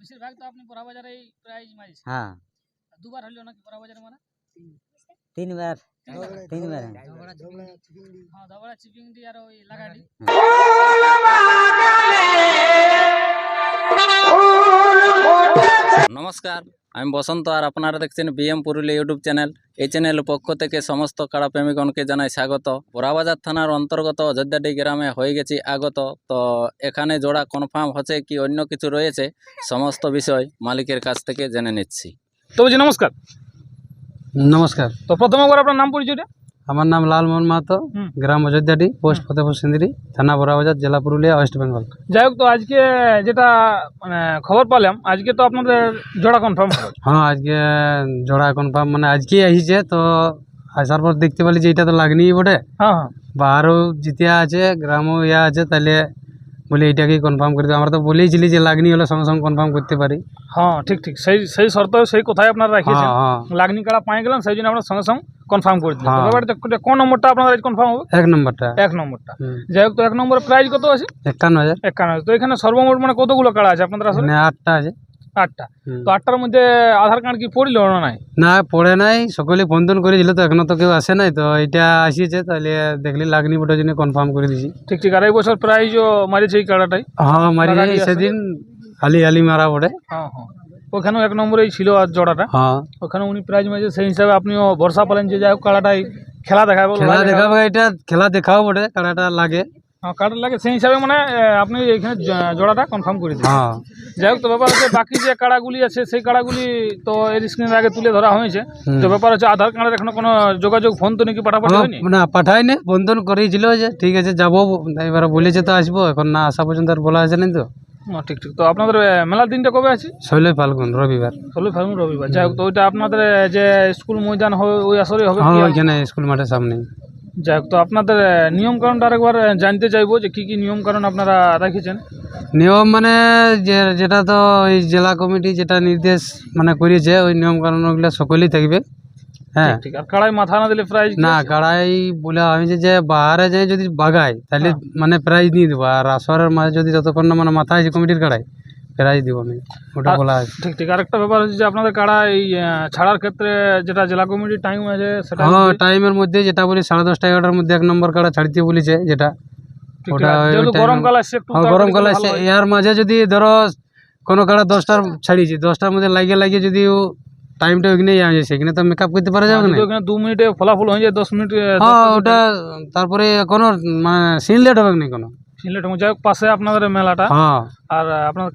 বেশিরভাগ তো আপনি বড় বাজারে প্রাইজ মারিছেন হ্যাঁ। দুবার হলো নাকি বড় বাজারে মারা? তিনবার। তিনবার? হ্যাঁ দবড়া চিপিং দি আর ওই লাগাডি। নমস্কার আমি বসন্ত আর আপনারা দেখছেন বিএম পুরুলিয়া ইউটিউব চ্যানেল। এই চ্যানেলের পক্ষ থেকে সমস্ত কাড়া প্রেমিকগণকে জানাই স্বাগত। পোড়াবাজার থানার অন্তর্গত অযোধ্যাডি গ্রামে হয়ে গেছি আগত। তো এখানে জোড়া কনফার্ম হচ্ছে কি অন্য কিছু রয়েছে? সমস্ত বিষয় মালিকের কাছ থেকে জেনে নিচ্ছি। তো বলছি নমস্কার। নমস্কার। তো প্রথমে আপনার নাম পরিচয়টা? আমার নাম লালমোহন মাহাতো। গ্রাম অযোধ্যাডি পোস্ট ফতেপুর সিন্দিরি থানা বড়াবাজার জেলা পুরুলিয়া ওয়েস্ট বেঙ্গল। যাই হোক তো আজকে যেটা মানে খবর পেলাম আজকে তো আপনাদের জোড়া কনফার্ম হ্যাঁ আজকে জোড়া কনফার্ম মানে আজকেই আসিছে তো আসার পর দেখতে পেলি যে এটা তো লাগনিই বটে। হ্যাঁ হ্যাঁ। বাহারও জিতিয়া আছে গ্রামও ইয়া আছে তাহলে বলি এটাকেই কনফার্ম করে আমরা তো বলেইছিলি যে লাগনি হলে সঙ্গে সঙ্গে কনফার্ম করতে পারি। হ্যাঁ ঠিক ঠিক। সেই সেই শর্ত সেই কথাই আপনারা রাখিয়েছেন। হ্যাঁ হ্যাঁ। লাগনি কাড়া পাই গেলেন সেই জন্য আমরা সঙ্গে সঙ্গে কনফার্ম করে দিলাম হ্যাঁ। এবারে কোন নম্বরটা আপনাদের আজ কনফার্ম হবে? এক নম্বরটা। এক নম্বরটা। যাই হোক তো এক নম্বরের প্রাইস কত আছে? একান্ন হাজার। একান্ন হাজার। তো এখানে সর্বমোট মানে কতগুলো কাড়া আছে আপনাদের আসলে? আটটা আছে। আটটা। তো আটটার মধ্যে আধার কার্ড কি পড়িল না নাই? না পড়ে নাই। সকলে ফোন টোন করেছিল তো এখনও তো কেউ আসে নাই। তো এটা আসিয়েছে তাহলে দেখলি লাগনি বটার জন্য কনফার্ম করে দিছি। ঠিক ঠিক। আর এই বছর প্রাইজও মারিছে এই কাড়াটাই? হ্যাঁ মারি লাগানি আছে? সেদিন হালি হালি মারা পড়ে হ্যাঁ হ্যাঁ। ওখানেও এক নম্বরেই ছিল আর জোড়াটা। হ্যাঁ। ওখানে উনি প্রাইজ মারিছে সেই হিসাবে আপনিও ভরসা পেলেন যে যাই হোক কাড়াটাই খেলা দেখাবো খেলা দেখাবো এটা খেলা দেখাও বটে খেলাটা লাগে। হ্যাঁ কার্ড লাগে সেই হিসাবে মানে আপনি এখানে জোড়াটা কনফার্ম করে দিন হ্যাঁ। যাই হোক তো ব্যাপার হচ্ছে বাকি যে কাড়াগুলি আছে সেই কাড়াগুলি তো এর স্ক্রিনের আগে তুলে ধরা হয়েছে। তো ব্যাপার হচ্ছে আধার কার্ডের এখনও কোনো যোগাযোগ ফোন তো নাকি পাঠাপাঠি হ্যাঁ, হয়নি? না পাঠাই নে বন্ধন করেছিল যে ঠিক আছে যাব এবার বলেছে তো আসব এখন না আসা পর্যন্ত আর বলা আছে না তো। ঠিক ঠিক। তো আপনাদের মেলার দিনটা কবে আছে? শৈলই ফাল্গুন রবিবার। ষোলোই ফাল্গুন রবিবার। যাই হোক তো ওইটা আপনাদের যে স্কুল ময়দান হবে ওই আসরে হবে হ্যাঁ? ওইখানে স্কুল মাঠের সামনে। যাই হোক তো আপনাদের নিয়ম কারণটা আরেকবার জানতে চাইব যে কি কি নিয়ম কারণ আপনারা রেখেছেন? নিয়ম মানে যে যেটা তো ওই জেলা কমিটি যেটা নির্দেশ মানে করিয়েছে ওই নিয়ম ওগুলো সকলেই থাকবে। হ্যাঁ। ঠিক আর কাড়াই মাথা না দিলে প্রাইজ না কাড়াই বলে আমি যে যে বাহারে যাই যদি বাগাই তাহলে মানে প্রাইজ দেবো। আর আসরের মাঝে যদি যতক্ষণ না মানে মাথা আছে কমিটির কাড়াই প্রাইজ দিব আমি। ওটা আর- বলা আছে। ঠিক ঠিক। আরেকটা ব্যাপার হচ্ছে যে আপনাদের কাড়া এই ছাড়ার ক্ষেত্রে যেটা জেলা কমিটির টাইম আছে সেটা হ্যাঁ টাইমের মধ্যে যেটা বলি সাড়ে দশটা এগারোটার মধ্যে এক নম্বর কাড়া ছাড়তে বলেছে যেটা। ওটা গরমকাল আসছে হ্যাঁ তাড়াতাড়ি গরমকাল আসছে। এর মাঝে যদি ধরো কোনো কাড়া দশটার ছাড়িয়েছি দশটার মধ্যে লাগিয়ে লাগিয়ে যদি টাইমটা ওইখানে আছে সেখানে তো মেকআপ করতে পারা যাবে না। ওখানে দু মিনিটে ফলাফল হয়ে যায় দশ মিনিট হ্যাঁ ওটা তারপরে কোনো মানে সিন লেট হবে না কোনো। যাই হোক পাশে আপনাদের মেলাটা। হ্যাঁ। আর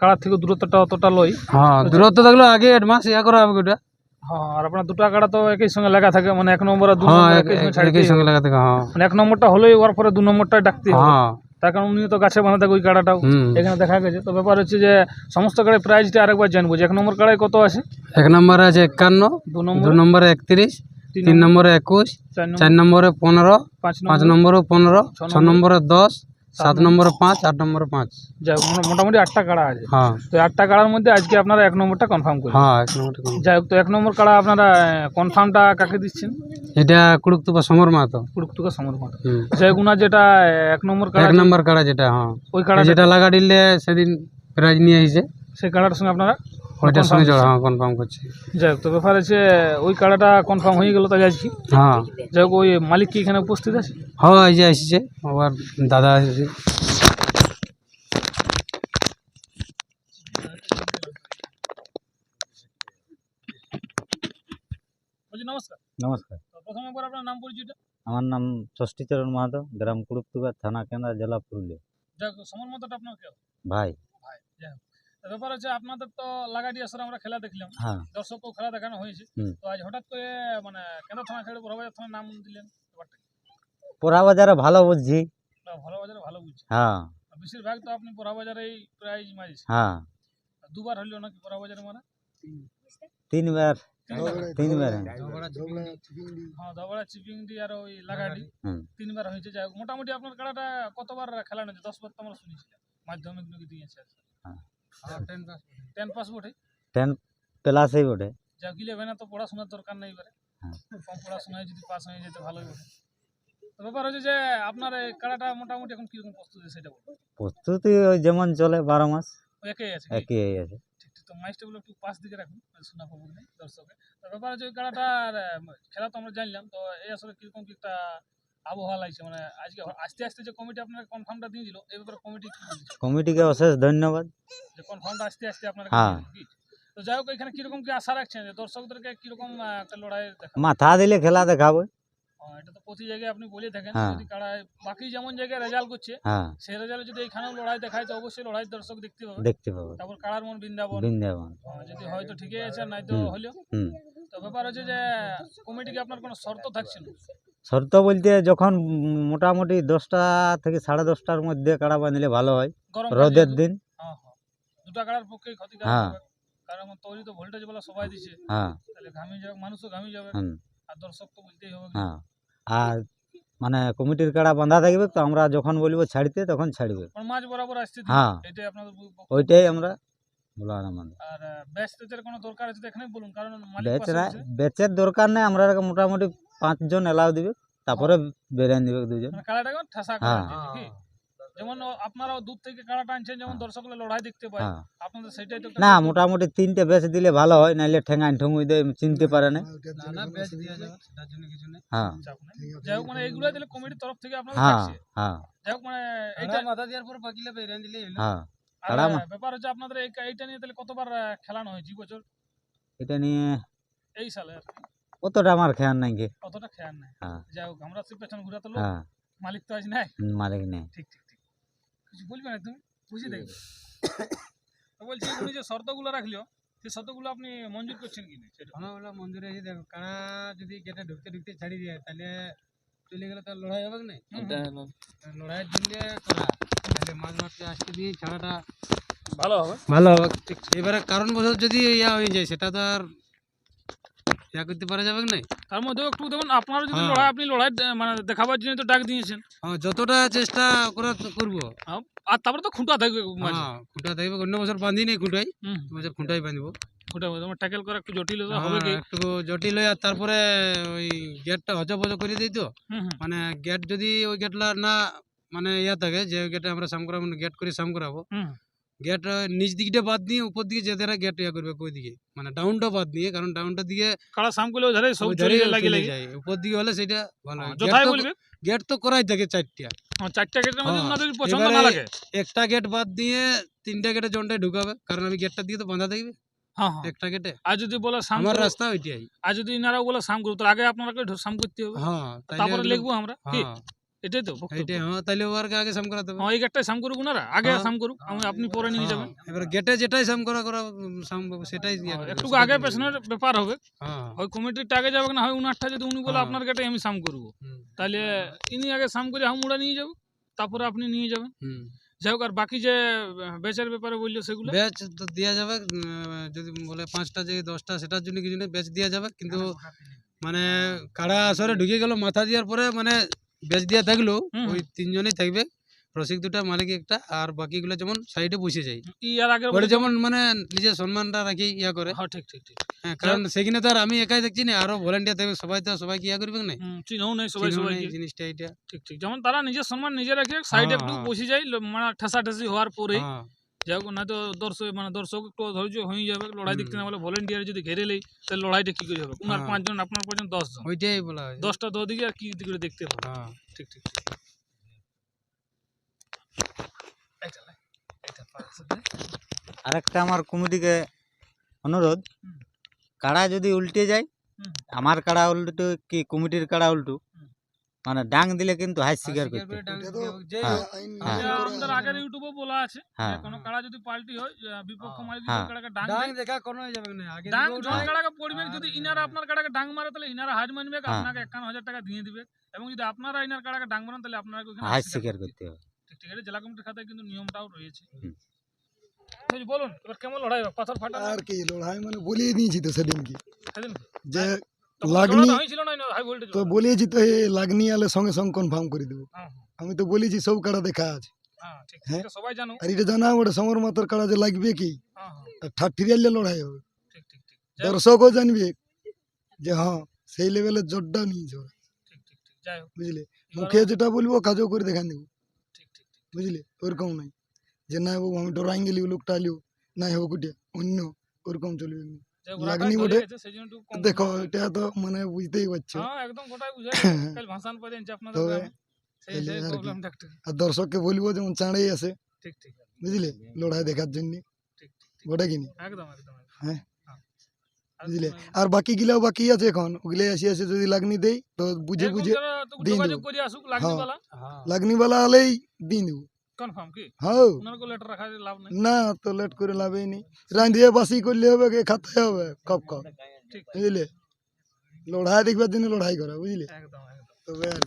কাড়ার থেকে দূরত্বটা অতটা লই। হ্যাঁ দূরত্ব থাকলে আগে অ্যাডভান্স ইয়া করা হবে ওটা হ্যাঁ আর আপনার দুটা কাড়া তো একই সঙ্গে লেখা থাকে মানে এক নম্বর আর দু হ্যাঁ নম্বর একই সঙ্গে হ্যাঁ। মানে এক নম্বরটা হলেই ওর পরে দু নম্বরটা ডাকতে হবে। হ্যাঁ। তার কারণ উনি তো গাছে বাঁধা থাকে ওই কাড়াটাও। এখানে দেখা গেছে। তো ব্যাপার হচ্ছে যে সমস্ত কাড়ায় প্রাইজটা আরেকবার জানব যে এক নম্বর কাড়ায় কত আছে? এক নম্বর আছে একান্ন দু নম্বর? দু নম্বরে একত্রিশ তিন নম্বরে? একুশ চার নম্বরে? পনেরো পাঁচ নম্বর? পনেরো ছ নম্বরে দশ সাত নম্বরে পাঁচ আট নম্বরে পাঁচ। যাই হোক, মোটামুটি আটটা কাড়া আছে। হ্যাঁ। তো আটটা কাড়ার মধ্যে আজকে আপনারা এক নম্বরটা কনফার্ম করেন। হ্যাঁ এক নম্বরটা যাই হোক তো এক নম্বর কাড়া আপনারা কনফার্মটা কাকে দিচ্ছেন? এটা কুড়ুকতুকা সমর মাহাতো। কুড়ুকটুকা সমর্পণ হুম। যাই হোক উনার যেটা এক নম্বর কাড়া এক নম্বর কাড়া যেটা হ্যাঁ। ওই কাড়া যেটা লাগা দিলে সেদিন প্রাইজ নিয়ে এসেছে সেই কাড়াটার সঙ্গে আপনারা ওইটার সঙ্গে জোড়া? হ্যাঁ কনফার্ম করছি। যাই হোক তো ব্যাপার আছে ওই কাড়াটা কনফার্ম হয়ে গেল তাই আজকে হ্যাঁ। যাই হোক ওই মালিক কি এখানে উপস্থিত আছে? হ্যাঁ এই যে এসেছে। আবার দাদা এসেছে। নমস্কার। নমস্কার। প্রথমে একবার আপনার নাম পরিচয়টা? আমার নাম ষষ্ঠীচরণ মাহাতো গ্রাম কুড়ুকতুবা থানা কেন্দ্র জেলা পুরুলিয়া। আপনার ভাই। ব্যাপার হচ্ছে আপনাদের তো লাগাডি আসলে আমরা খেলা দেখলাম। হ্যাঁ। দর্শকও খেলা দেখানো হয়েছে। তো আজ হঠাৎ করে মানে কেন থানা ছেড়ে বড়বাজার থানার নাম দিলেন? পোড়াবাজারে ভালো বুঝছি। না, ভালো বাজারে ভালো বুঝছে। হ্যাঁ। বেশিরভাগ তো আপনি বড়বাজারেই প্রাইজ মারিছে হ্যাঁ। দুবার হলো নাকি বড়বাজারে মারা? তিনবার। তিনবার? তিনবার। হ্যাঁ। হ্যাঁ দবড়া চিপিংডি আর ওই লাগাডি। তিনবার হয়েছে। যাই মোটামুটি আপনার খেলাটা কতবার খেলানো হয়েছে দশ বার তো আমরা শুনেছিলাম। মাধ্যমিক দিয়েছে হ্যাঁ। টেন পাস বটে। টেন প্লাসই বটে? যা ইলেভেনে তো পড়াশোনার দরকার নেই এবারে। হ্যাঁ। কম পড়াশোনায় যদি পাস হয়ে যেতে ভালোই বটে তো ব্যাপার হচ্ছে যে আপনার এই খেলাটা মোটামুটি এখন কীরকম প্রস্তুতি সেটা বলুন। প্রস্তুতি ওই যেমন চলে বারো মাস। একই আছে একই আছে। তো মাইস্টেগুলো একটু পাশ দিকে রাখুন শোনা পাবো না দর্শকে তো ব্যাপার হচ্ছে ওই আহ, খেলা তো আমরা জানলাম তো এই আসলে কীরকম কি একটা আবহাওয়া লাগছে মানে আজকে আস্তে আস্তে যে কমিটি আপনারা কনফার্মটা দিয়েছিল এই ব্যাপারে কমিটি কমিটিকে অশেষ ধন্যবাদ। যে কনফার্মটা আস্তে আস্তে আপনারা হ্যাঁ। তো যাই হোক এখানে কীরকম কি আশা রাখছেন যে দর্শকদেরকে কীরকম একটা লড়াই মাথা দিলে খেলা দেখাবো। এটা তো প্রতি জায়গায় আপনি বলে থাকেন হ্যাঁ। যদি বাকি যেমন জায়গায় রেজাল্ট করছে হ্যাঁ। সেই রেজাল্টে যদি এখানেও লড়াই দেখায় তো অবশ্যই লড়াই দর্শক দেখতে পাবে। দেখতে পাবো। তারপর কাড়ার মন বৃন্দাবন। বৃন্দাবন। যদি হয়তো ঠিকই আছে নাই তো হলেও। তো ব্যাপার হচ্ছে যে কমিটিকে আপনার কোনো শর্ত থাকছে না? শর্ত বলতে যখন মোটামুটি দশটা থেকে সাড়ে দশটার মধ্যে কাড়া বাঁধলে ভালো হয় রোদের দিন। হ্যাঁ হ্যাঁ। হ্যাঁ। হ্যাঁ। আর মানে কমিটির কাড়া বাঁধা থাকবে তো আমরা যখন বলব ছাড়তে তখন ছাড়বে। হ্যাঁ। ওইটাই আমরা। বেচের দরকার নেই আমরা মোটামুটি পাঁচজন এলাও দিবে তারপরে বেরিয়ে দিবে দুজন। মানে কাড়াটাকে ঠাসা হ্যাঁ। নাকি? যেমন ও আপনারাও দূর থেকে কাড়াটা আনছেন যেমন হ্যাঁ। দর্শকরা লড়াই দেখতে পায় হ্যাঁ। আপনাদের সেটাই তো না মোটামুটি তিনটে বেচ দিলে ভালো হয় নাইলে ঠেঙাই ঠুঙুই দিয়ে চিনতে পারে না। না না ব্যাচ দেওয়া যাবে সেটার জন্য কিছু নেই। হ্যাঁ। যাই হোক মানে এইগুলো দিলে কমিটির তরফ থেকে আপনাদের হ্যাঁ হ্যাঁ। যাই হোক মানে এটা এইটা মাথা দেওয়ার পর বাকিলে বেরিয়ে হলো। হ্যাঁ। কাড়া ব্যাপার হচ্ছে আপনাদের এইটা নিয়ে তাহলে কতবার খেলানো হয়েছে বছর? এটা নিয়ে এই সালে আর কি। অতটা আমার খেয়াল নাই গে। অতটা খেয়াল নাই। হ্যাঁ। যাই হোক আমরা সে পেছন ঘুরাতে লোক। হ্যাঁ। মালিক তো আজ নাই। মালিক নেই। ঠিক ঠিক ঠিক। কিছু বলবে না তুমি? বুঝে দেখবে। তো বলছি উনি যে শর্তগুলো রাখল সেই শর্তগুলো আপনি মঞ্জুর করছেন কি না সেটা আমার বলে মন্দিরে এসে দেখো কারা যদি গেটে ঢুকতে ঢুকতে ছাড়ি দেয় তাহলে চলে গেলে তার লড়াই হবে না। হলো লড়াইয়ের জন্য করা। তাহলে মাছ মারতে আসতে দিয়ে ছাড়াটা ভালো হবে। ভালো হবে। এবারে কারণবশত যদি ইয়া হয়ে যায় সেটা তো আর ইয়া করতে পারা যাবে না তার মধ্যেও একটু দেখুন আপনারা যদি হ্যাঁ। লড়াই আপনি লড়াই মানে দেখাবার জন্য তো ডাক দিয়েছেন। হ্যাঁ যতটা চেষ্টা করা তো আর তারপরে তো খুঁটা থাকবে হ্যাঁ খুঁটা থাকবে অন্য বছর বাঁধি নেই খুঁটাই। বছর খুঁটাই বাঁধবো। খুঁটা তোমার ট্যাকেল করা একটু জটিল হবে কি? হ্যাঁ, একটু জটিল হয়ে আর তারপরে ওই গেটটা হজপজ করে দিই তো। মানে গেট যদি ওই গেটলা না মানে ইয়া থাকে যে গেটে আমরা সাম করাবো গেট করে সাম করাবো। গেট নিচ দিকটা বাদ দিয়ে উপর দিকে যেতে গেট ইয়া করবে ওই দিকে? মানে ডাউনটা বাদ দিয়ে কারণ ডাউনটা দিকে কাড়া সাম করলে ধরে সব ওই চলে ধারে লাগে চলে লাগে যায়। উপর দিকে হলে সেটা ভালো হয়। যথাই গেট তো- বলবে? গেট তো করাই থাকে চারটা। হ্যাঁ, চারটা গেটের মধ্যে হ্যাঁ, ওনাদের পছন্দ না এবারে- লাগে? একটা গেট বাদ দিয়ে তিনটা গেটে জনটাই ঢুকাবে কারণ আমি গেটটা দিয়ে তো বাঁধা থাকবে। হ্যাঁ হ্যাঁ। একটা গেটে আর যদি বলে সাম আমার করো, রাস্তা ওইটাই। আর যদি ইনারা বলে সাম করো তার আগে আপনাকে সাম করতে হবে। হ্যাঁ তাইলে তারপরে ওগুলো- লিখব আমরা কি হ্যাঁ। এটাই তো হ্যাঁ তাইলে ওয়ারকে আগে সাম করাতে হবে। হ্যাঁ এই গেটটাই সাম করুক ওনারা আগে হ্যাঁ। সাম করুক আমি আপনি পরে নিয়ে যাবেন। এবার গেটে যেটাই সাম করা করা সাম সেটাই একটু আগে পেছনের ব্যাপার হবে। হ্যাঁ। ওই কমিটির আগে যাবে না হয় উনারটা যদি উনি বলে। আপনার গেটে আমি সাম করব। তাহলে ইনি আগে সাম করে হামুড়া নিয়ে যাব তারপরে আপনি নিয়ে যাবেন। যাই হোক আর বাকি যে বেচার ব্যাপারে বলল সেগুলো? ব্যাচ তো দেওয়া যাবে যদি বলে পাঁচটা যে দশটা সেটার জন্য কিছু নেই ব্যাচ দেওয়া যাবে। কিন্তু মানে কাড়া আসরে ঢুকে গেল মাথা দেওয়ার পরে মানে ব্যাচ দেওয়া থাকল। ওই তিনজনই থাকবে। রসিক দুটা মালিক একটা আর বাকিগুলো যেমন সাইডে বসে যায়। ওটা যেমন মানে নিজের সম্মানটা রাখি ইয়া করে। হ্যাঁ ঠিক ঠিক ঠিক। হ্যাঁ, কারণ সেখানে তো আর আমি একাই দেখছি না আরও ভলেন্টিয়ার থাকবে সবাই তো সবাই কি ইয়া করবে না হুম, চিনও নেই সবাই সবাই জিনিসটা এটা ঠিক ঠিক। যেমন তারা নিজের সম্মান নিজে রাখে সাইডে একটু হ্যাঁ। বসে যায় মানে ঠেসাঠেসি হওয়ার পরেই। হ্যাঁ, যাই হোক না তো দর্শক মানে দর্শক একটু ধৈর্য হয়ে যাবে লড়াই দেখতে না বলে ভলেন্টিয়ার যদি ঘেরে নেই তাহলে লড়াইটা কি করে হবে উনার হ্যাঁ। পাঁচজন আপনার পাঁচজন দশজন ওইটাই বলা হয় দশটা দশ দিকে আর কি করে দেখতে হবে হ্যাঁ ঠিক ঠিক ঠিক। আরেকটা আমার কমিটিকে অনুরোধ। কাড়া যদি উল্টে যায় আমার কাড়া উল্টো কি কমিটির কাড়া উল্টো। মানে ডাং দিলে কিন্তু হাই স্বীকার করতে হ্যাঁ। হোক, হ্যাঁ। আমাদের আগের ইউটিউবে বলা আছে যে হ্যাঁ কাড়া যদি পাল্টি হয় বিপক্ষ হ্যাঁ। যদি কাড়াকে ডাং ডাং দেখা কোনো যাবে না আগে ডাং যখন কাড়াকে পড়বে যদি ইনারা হ্যাঁ। আপনার কাড়াকে ডাং মারে তাহলে ইনারা হার মানবে হ্যাঁ। আপনাকে একান্ন হাজার টাকা দিয়ে দিবে এবং যদি আপনারা ইনার কাড়াকে ডাং মারেন তাহলে আপনারা ওখানে হাই স্বীকার করতে হবে ঠিক ঠিক এটা জেলা কমিটির খাতায় কিন্তু নিয়মটাও রয়েছে। বলুন এবার কেমন লড়াই হবে পাথর ফাটা আর কি লড়াই মানে বলিয়ে দিয়েছি তো সেদিন কি সেদিন যে লাগনি তো বলিয়েছি তো এই লাগনি আলে সঙ্গে সঙ্গে কনফার্ম করে দেবো। হ্যাঁ আমি তো বলেছি সব কাড়া দেখা আছে। হ্যাঁ হ্যাঁ। এটা সবাই জানো আর এটা জানা ওটা সমর মাতার কাড়া যে লাগবে কি? হ্যাঁ হ্যাঁ। ঠাঠিরিয়ালে লড়াই হবে। দর্শকও জানবে যে হ্যাঁ সেই লেভেলের জোরটা নিয়েছে ওরা। বুঝলে? মুখে যেটা বলব কাজও করে দেখান দেবো। বুঝলে? ওরকম নাই যে না বাবু আমি ডরাই গেলি লোকটা আলিও। নাই হোক অন্য ওরকম চলবে। না। যে ঘোড়াটা লাগনি ঢলে বটে। গেছে, সেই জন্য একটু কম দেখো করে- এটা তো মানে বুঝতেই পারছ হ্যাঁ একদম গোটাই বুঝে কাল ভাষণ পরে যে আপনাদের তবে গ্রামে, সেই তাহলে সেই আর কি। প্রবলেমটা একটু আর দর্শককে বলব যেমন চাঁড়েই আসে ঠিক ঠিক বুঝলে লড়াই দেখার জন্য ঠিক ঠিক ঠিক। গোটা কিনি একদম একদম একদম। হ্যাঁ। হ্যাঁ। আর বুঝলে তুমি- আর বাকি গিলাও বাকি আছে এখন ওগুলো আসি আসে যদি লাগনি দেই তো বুঝে এরকম বুঝে যারা তো দিন যোগাযোগ দেবো। করে আসুক লাগনিওয়ালা লাগনিওয়ালা হলেই দিন দেবো কনফার্ম কি হ্যাঁ ওনারকে লেটার রাখার লাভ নেই না তো লেট করে লাভই নেই রাঁধিয়ে বাসি করলে হবে কে খাতে হবে কপ কপ ঠিক বুঝলে লড়াই দেখবার জন্য লড়াই করা বুঝলে একদম একদম তবে আর